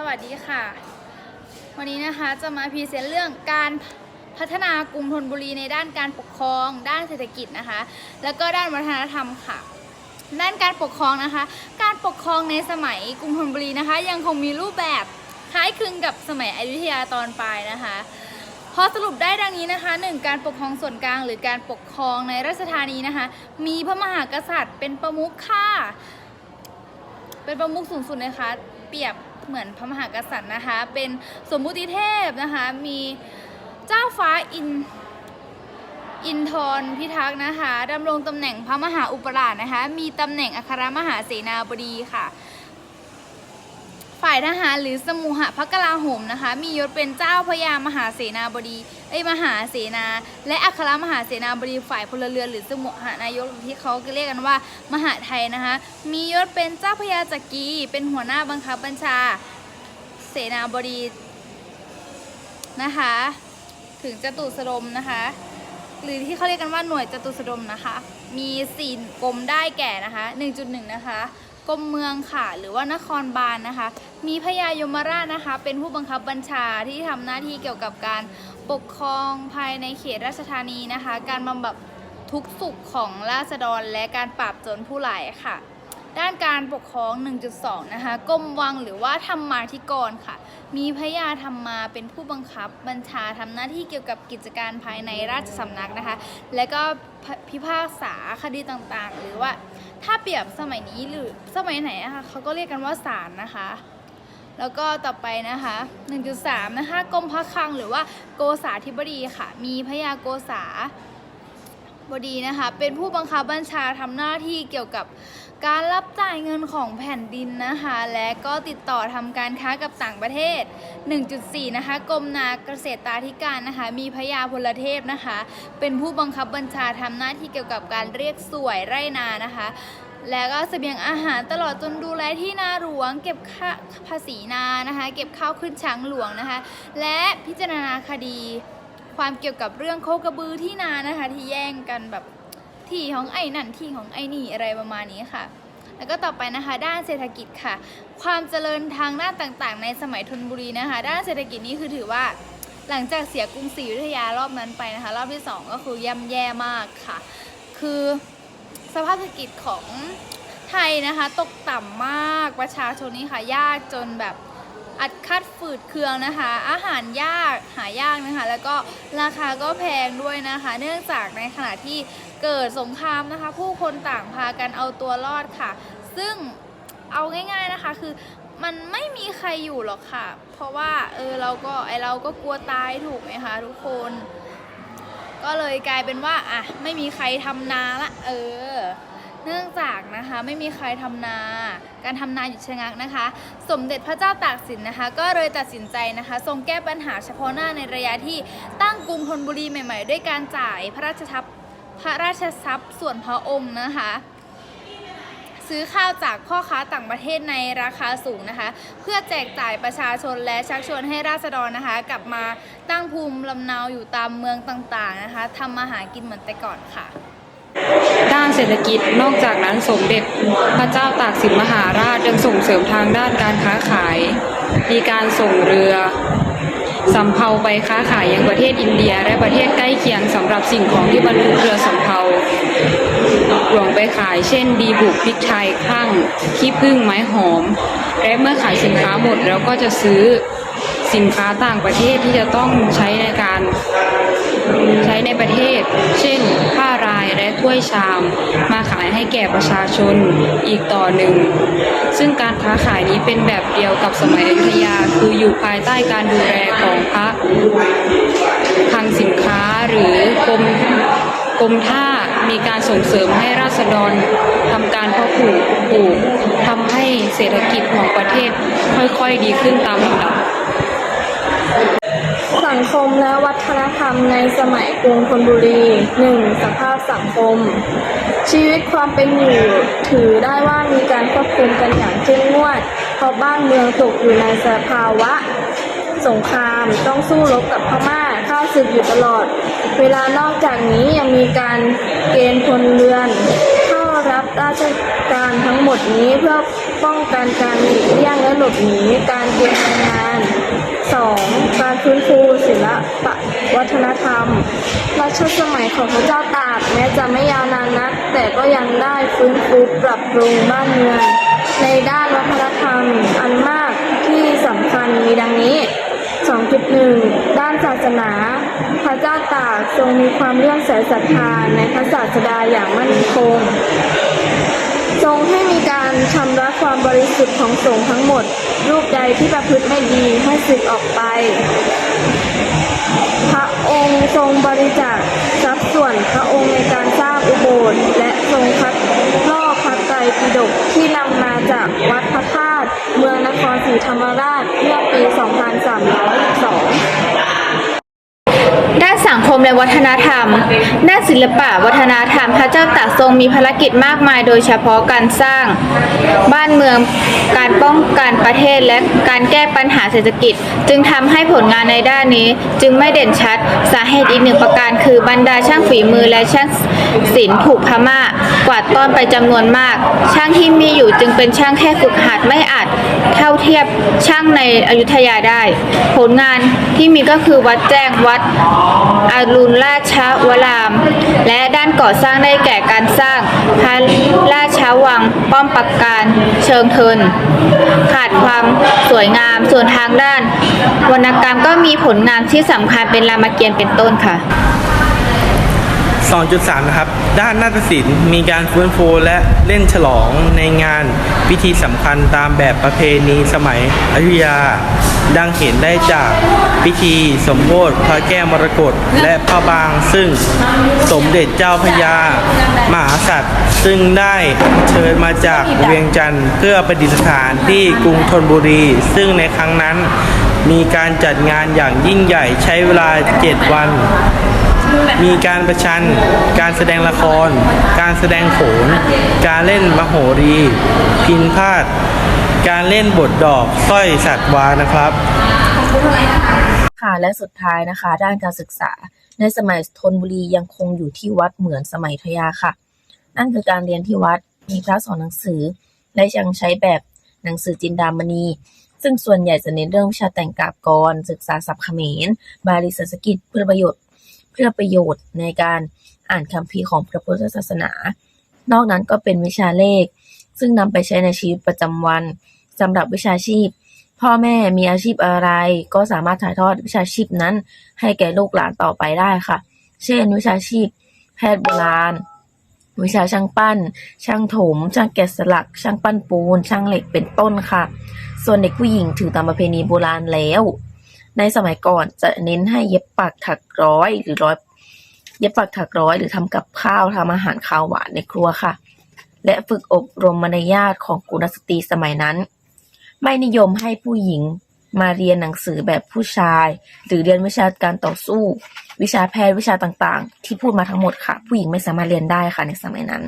สวัสดีค่ะ วันนี้นะคะจะมาพรีเซนต์เรื่องการพัฒนากรุงธนบุรีในด้านการปกครอง ด้านเศรษฐกิจนะคะ แล้วก็ด้านวัฒนธรรมค่ะ ด้านการปกครองนะคะ การปกครองในสมัยกรุงธนบุรีนะคะ ยังคงมีรูปแบบคล้ายคลึงกับสมัยอยุธยาตอนปลายนะคะพอสรุปได้ดังนี้นะคะหนึ่งการปกครองส่วนกลางหรือการปกครองในราชธานีนะคะ มีพระมหากษัตริย์เป็นประมุขค่ะ เป็นประมุขสูงสุดนะคะ เปรียบ เหมือนพระมหากษัตริย์นะคะ เป็นสมมุติเทพนะคะ มีเจ้าฟ้าอินอินทรพิทักษ์นะคะดำรงตำแหน่งพระมหาอุปราชนะคะ มีตำแหน่งอัครมหาเสนาบดีค่ะ ฝ่ายทหารหรือสมุหพระกลาโหมนะคะ มียศเป็นเจ้าพระยามหาเสนาบดีเอ้ยมหาเสนา และอัครมหาเสนาบดีฝ่ายพลเรือนหรือสมุหนายกที่เขาเรียกกันว่า มหาไทยนะคะ มียศเป็นเจ้าพระยาจักรีเป็นหัวหน้าบังคับบัญชาเสนาบดีนะคะ ถึงจตุสดมนะคะ หรือที่เขาเรียกกันว่าหน่วยจตุสดมนะคะ มีสี่กรมได้แก่นะคะ 1.1 นะคะ กรมเมืองค่ะ หรือว่านครบาลนนะคะ มีพญายมราชนะคะ เป็นผู้บังคับบัญชาที่ทำหน้าที่เกี่ยวกับการปกครองภายในเขตราชธานีนะคะ การบำบัดทุกสุขของราษฎรและการปราบโจรผู้ร้ายค่ะ ด้านการปกครอง 1.2 นะคะกรมวังหรือว่าธรรมาธิกรค่ะ มีพระยาธรรมาเป็นผู้บังคับบัญชาทำหน้าที่เกี่ยวกับกิจการภายในราชสำนักนะคะ และก็พิพากษาคดีต่างๆ หรือว่า ถ้าเปรียบสมัยนี้หรือสมัยไหนนะคะเขาก็เรียกกันว่าสารนะคะ แล้วก็ต่อไปนะคะ 1.3 นะคะกรมพระคลังหรือว่าโกษาธิบดีค่ะ มีพระยาโกษา บดีนะคะ เป็นผู้บังคับบัญชาทำหน้าที่เกี่ยวกับการรับจ่ายเงินของแผ่นดินนะคะ และก็ติดต่อทำการค้ากับต่างประเทศ 1.4 นะคะกรมนาเกษตรตาธิการนะคะ มีพระยาพลเทพนะคะ เป็นผู้บังคับบัญชาทำหน้าที่เกี่ยวกับการเรียกสวยไร่นานะคะ แล้วก็เสบียงอาหารตลอดจนดูแลที่นาหลวง เก็บค่าภาษีนานะคะ เก็บข้าวขึ้นช้างหลวงนะคะ และพิจารณาคดี ความเกี่ยวกับเรื่องโคกระบือที่นานะคะ ที่แย่งกันแบบที่ของไอ้นั่นที่ของไอ้นี่อะไรประมาณนี้ค่ะ แล้วก็ต่อไปนะคะ ด้านเศรษฐกิจค่ะ ความเจริญทางด้านต่างๆ ในสมัยธนบุรีนะคะ ด้านเศรษฐกิจนี้คือถือว่าหลังจากเสียกรุงศรีอยุธยารอบนั้นไปนะคะ รอบที่สองก็คือย่ำแย่มากค่ะ คือสภาพเศรษฐกิจของไทยนะคะ ตกต่ำมากประชาชนนี่ค่ะ ยากจนแบบ อัดคัดฝืดเคืองนะคะ อาหารยากหายากนะคะ แล้วก็ราคาก็แพงด้วยนะคะ เนื่องจากในขณะที่เกิดสงครามนะคะ ผู้คนต่างพากันเอาตัวรอดค่ะ ซึ่งเอาง่าย ๆนะคะคือมันไม่มีใครอยู่หรอกค่ะ เพราะว่าเออเราก็ไอเราก็กลัวตายถูกไหมคะทุกคน ก็เลยกลายเป็นว่าอะไม่มีใครทำนาละ เออ เนื่องจากนะคะไม่มีใครทำนา การทำนาหยุดชะงักนะคะ สมเด็จพระเจ้าตากสินนะคะ ก็เลยตัดสินใจนะคะ ทรงแก้ปัญหาเฉพาะหน้าในระยะที่ตั้งกรุงธนบุรีใหม่ ๆ ด้วยการจ่ายพระราชทรัพย์พระราชทรัพย์ส่วนพระองค์นะคะซื้อข้าวจากพ่อค้าต่างประเทศในราคาสูงนะคะ เพื่อแจกจ่ายประชาชนและชักชวนให้ราษฎรนะคะ กลับมาตั้งภูมิลำเนาอยู่ตามเมืองต่างๆนะคะทำมาหากินเหมือนแต่ก่อนค่ะ ด้านเศรษฐกิจ นอกจากนั้นสมเด็จพระเจ้าตากสินมหาราชยังส่งเสริมทางด้านการค้าขาย มีการส่งเรือสำเภาไปค้าขายยังประเทศอินเดีย และประเทศใกล้เคียงสำหรับสิ่งของที่บรรทุกเรือสำเภาหลวงไปขายเช่น ดีบุกพริกไทยคลั่งขี้ผึ้งไม้หอม และเมื่อขายสินค้าหมดแล้วก็จะซื้อ สินค้าต่างประเทศที่จะต้องใช้ในการใช้ในประเทศ เช่น ผ้ารายและถ้วยชาม มาขายให้แก่ประชาชนอีกต่อหนึ่ง ซึ่งการค้าขายนี้เป็นแบบเดียวกับสมัยอยุธยาคืออยู่ภายใต้การดูแลของพระคลังสินค้าหรือกรมกรมท่ามีการส่งเสริมให้ราษฎรทำการเพาะปลูกปลูกทำให้เศรษฐกิจของประเทศค่อยๆดีขึ้นตามลำดับ สังคมและวัฒนธรรมในสมัยกรุงธนบุรี 1. สภาพสังคม ชีวิตความเป็นอยู่ถือได้ว่ามีการควบคุมกันอย่างเข้มงวด เพราะบ้านเมืองตกอยู่ในสภาวะ สงครามต้องสู้รบกับพม่าข้าศึกอยู่ตลอด เวลานอกจากนี้ยังมีการเกณฑ์พลเรือน รับราชการทั้งหมดนี้เพื่อป้องกันการหลีกเลี่ยงและหลบหนีการเกณฑ์แรงงาน 2. การฟื้นฟูศิลปวัฒนธรรม รัชสมัยของพระเจ้าตากแม้จะไม่ยาวนานนัก แต่ก็ยังได้ฟื้นฟูปรับปรุงบ้านเมืองในด้านวัฒนธรรมอันมากที่สำคัญมีดังนี้ 2.1 ด้านศาสนา พระเจ้าตากทรงมีความเลื่อมใสศรัทธาในพระศาสดาอย่างมั่นคง ทรงให้มีการชำระความบริสุทธิ์ของสงฆ์ทั้งหมด รูปใดที่ประพฤติไม่ดีให้สึกออกไป พระองค์ทรงบริจาคทรัพย์ส่วนพระองค์ในการสร้างอุโบสถและทรงคัดลอกพระไตรปิฎกที่นำมาจากวัดพระธาตุเมืองนครศรีธรรมราช 2312ด้านสังคมและวัฒนธรรม ด้านศิลปะวัฒนธรรม พระเจ้าตากทรงมีภารกิจมากมาย โดยเฉพาะการสร้างบ้านเมือง การป้องกันประเทศ และการแก้ปัญหาเศรษฐกิจ จึงทำให้ผลงานในด้านนี้ จึงไม่เด่นชัด สาเหตุอีกหนึ่งประการคือบรรดาช่างฝีมือและช่างศิลป์ถูกพม่ากวาดต้อนไปจำนวนมาก ช่างที่มีอยู่จึงเป็นช่างแค่ฝึกหัดไม่อาจ เท่าเทียบช่างในอยุธยาได้ ผลงานที่มีก็คือวัดแจ้งวัดอารุณราชวราม และด้านก่อสร้างได้แก่การสร้างพระราชวังป้อมปราการเชิงเทิน ขาดความสวยงามส่วนทางด้าน วรรณกรรมก็มีผลงานที่สำคัญเป็นรามเกียรติ์เป็นต้นค่ะ 2.3 นะครับ ด้านนาฏศิลป์มีการฟื้นฟูและเล่นฉลองในงานพิธีสำคัญตามแบบประเพณีสมัยอยุธยา ดังเห็นได้จากพิธีสมโภชพระแก้วมรกตและพระบาง ซึ่งสมเด็จเจ้าพระยามหาสัตว์ซึ่งได้เชิญมาจากเวียงจันทร์เพื่อประดิษฐานที่กรุงธนบุรี ซึ่งในครั้งนั้นมีการจัดงานอย่างยิ่งใหญ่ใช้เวลา 7 วัน มีการประชัน การแสดงละคร การแสดงโขน การเล่นมโหรี พินพาด การเล่นบทดอกสร้อยสัตว์วานะครับ ค่ะและสุดท้ายนะคะ ด้านการศึกษา ในสมัยธนบุรียังคงอยู่ที่วัดเหมือนสมัยทยาค่ะ นั่นคือการเรียนที่วัดมีพระสอนหนังสือ และยังใช้แบบหนังสือจินดามณีซึ่งส่วนใหญ่จะเน้นเรื่องวิชาแต่งกาบกร ศึกษาศัพท์เขมร บาลีสันสกฤตเพื่อประโยชน์เพื่อประโยชน์ในการอ่านคัมภีร์ของพระพุทธศาสนา นอกนั้นก็เป็นวิชาเลข ซึ่งนำไปใช้ในชีวิตประจำวันสำหรับวิชาชีพ พ่อแม่มีอาชีพอะไร ก็สามารถถ่ายทอดวิชาชีพนั้น ให้แก่ลูกหลานต่อไปได้ค่ะ เช่น วิชาชีพ แพทย์โบราณ วิชาช่างปั้น ช่างถม ช่างแกะสลัก ช่างปั้นปูน ช่างเหล็กเป็นต้นค่ะ ส่วนเด็กผู้หญิงถือตามประเพณีโบราณแล้ว ในสมัยก่อนจะเน้นให้เย็บปักถักร้อยหรือร้อย เย็บปักถักร้อยหรือทำกับข้าวทำอาหารข้าวหวานในครัวค่ะ และฝึกอบรมมารยาทของกุลสตรีสมัยนั้น ไม่นิยมให้ผู้หญิงมาเรียนหนังสือแบบผู้ชาย หรือเรียนวิชาการต่อสู้ วิชาแพทย์วิชาต่างๆ ที่พูดมาทั้งหมดค่ะ ผู้หญิงไม่สามารถเรียนได้ค่ะในสมัยนั้น